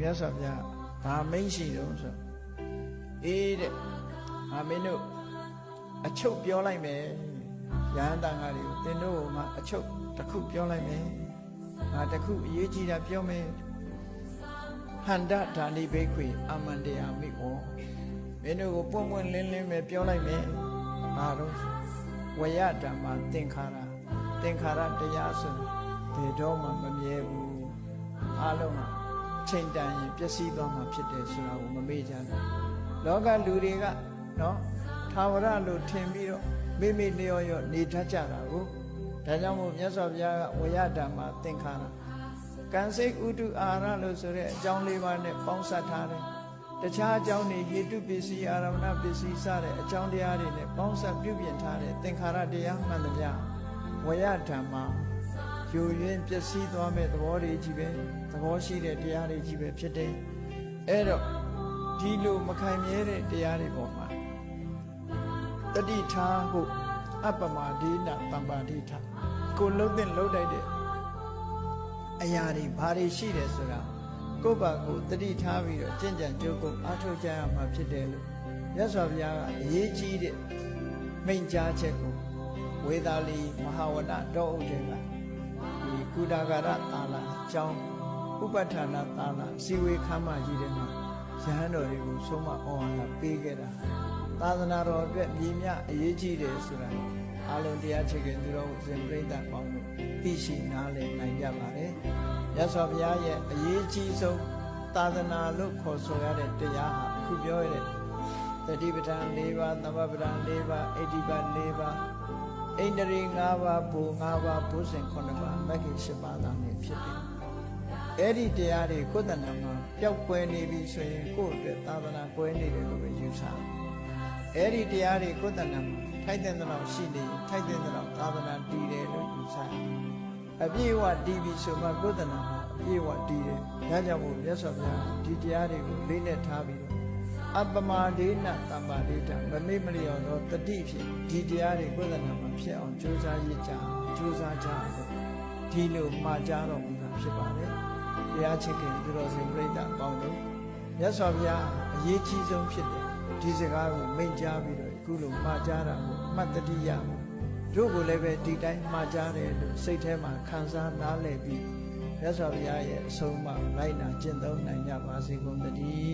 မြတ်စွာဘုရားဘာမိန့်ရှိတော့ဆိုအေးတဲ့ငါမင်းတို့အချုပ်ပြောလိုက်မယ်ရဟန်းတန်ဃာတွေကိုသင်တို့ကအချုပ်တစ်ခုပြောလိုက်မယ်ငါတစ်ခုအရေးကြီးတာပြောမယ်ဟန္တဓာနိဘိခွေအမန္တယာမိဝောမင်းတို့ကိုပွင့်ပွင့်လင်းလင်းပဲပြောလိုက်မယ်ဘာတော့ဝယဓမ္မသင်္ခါရသင်္ခါရတရားဆိုဘယ်တော့မှမမြဲဘူးအားလုံးက ချိန်တန်ရင်ပျက်စီးသွားမှာဖြစ်တယ်ဆိုတာကိုမမေ့ကြနဲ့လောကလူတွေကနော်သာဝရလို့ထင်ပြီးတော့မိမိလျော်ရော့နေတတ်ကြတာကိုဒါကြောင့်မို့မြတ်စွာဘုရားကဝရဓမ္မသင်္ခါရကံစိတ်ဥတုအာရလို့ဆိုတဲ့အကြောင်းလေးပါးနဲ့ပေါင်းစပ်ထားတယ်တခြားအကြောင်းတွေဟေတုပစ္စည်းအာရမဏပစ္စည်းစတဲ့အကြောင်းတရားတွေနဲ့ပေါင်းစပ်ပြုပြင်ထားတဲ့သင်္ခါရတရားမှန်သမျှဝရဓမ္မ ယူရင်းပျက်စီးသွားမဲ့သဘောတွေကြီးပဲသဘောရှိတဲ့တရားတွေကြီးပဲဖြစ်တယ်အဲ့တော့ဒီလိုမခိုင်မြဲတဲ့တရားတွေပေါ်မှာတတိထားဖို့အပ္ပမဒိနတမ္ပါဒိထကိုလုံးတဲ့လုံးတိုက်တဲ့အရာတွေဘာတွေရှိတယ်ဆိုတာကိုယ့်ဘာကိုတတိထားပြီးတော့ကြင်ကြံကြိုးကိုအားထုတ်ကြရမှာဖြစ်တယ်လို့မြတ်စွာဘုရားကအရေးကြီးတဲ့မိန့်ကြားချက်ကိုဝေသာလီမဟာဝနတောအုပ်တွေက ဒီကုဒါဂရသာလာအကြောင်းဥပဋ္ဌာဏသာလာစီဝေခမ်းမကြီးတဲ့မှာရဟန်းတော်တွေကိုဆုံးမဩဝါဒပေးခဲ့တာသာသနာတော်အတွက်မြည်မြအရေးကြီးတယ်ဆိုတာအလုံးတရားချက်ကသူတော်ဇင်ပြိဋ္ဌာန်ပေါင်းလို့သိရှိနားလည်နိုင်ကြပါတယ်ရသော်ဘုရားရဲ့အရေးကြီးဆုံးသာသနာလို့ခေါ်ဆိုရတဲ့တရားဟာအခုပြောရတဲ့တတိပဋ္ဌာန်၄ပါးသမ္မပဋ္ဌာန်၄ပါးအိဋ္ဌိပတ်၄ပါး အိန္ဒြေ၅ပါးဘူ၅ပါးဘုဇင်9ပါးမဂ္ဂင်10ပါးသာနေဖြစ်တယ်။အဲ့ဒီတရားတွေကိုယ်တဏ္ဍာမှာပျောက်ကွယ်နေပြီဆိုရင်ကိုယ့်အတွက်သာသနာကွယ်နေတယ်လို့ပဲယူဆတယ်။အဲ့ဒီတရားတွေကိုယ်တဏ္ဍာမှာထိုက်တဲ့လောက်ရှိနေရင်ထိုက်တဲ့လောက်သာသနာတည်တယ်လို့ယူဆတယ်။အပြည့်အဝတည်ပြီဆိုမှကိုယ်တဏ္ဍာမှာအပြည့်အဝတည်တယ်။ဒါကြောင့်မို့မြတ်စွာဘုရားဒီတရားတွေကိုလေးနဲ့ထားပြီးတော့ အပ္ပမဒေနတမ္ပါဒိဋ္ဌမမေ့မလျော်သောတတိဖြင့်ဒီတရားတွေကိုယ်တဏ္ဍာမှာဖြစ်အောင်ကြိုးစားရကြကြိုးစားကြလို့ဒီလိုမှာကြားတော်မူတာဖြစ်ပါတယ်။တရားချစ်ခင်သူတော်စင်ပြိဋ္ဌာန်ပေါင်းလို့မြတ်စွာဘုရားအရေးကြီးဆုံးဖြစ်တယ်ဒီစကားကိုမိန့်ကြားပြီးတော့အခုလိုမှာကြားတာကိုအမှတ်တတိယကိုတို့ကိုလည်းပဲဒီတိုင်းမှာကြားတယ်လို့စိတ်ထဲမှာခံစားနားလည်ပြီးမြတ်စွာဘုရားရဲ့အဆုံးအမလိုက်နာကျင့်သုံးနိုင်ကြပါစေကုန်သတည်း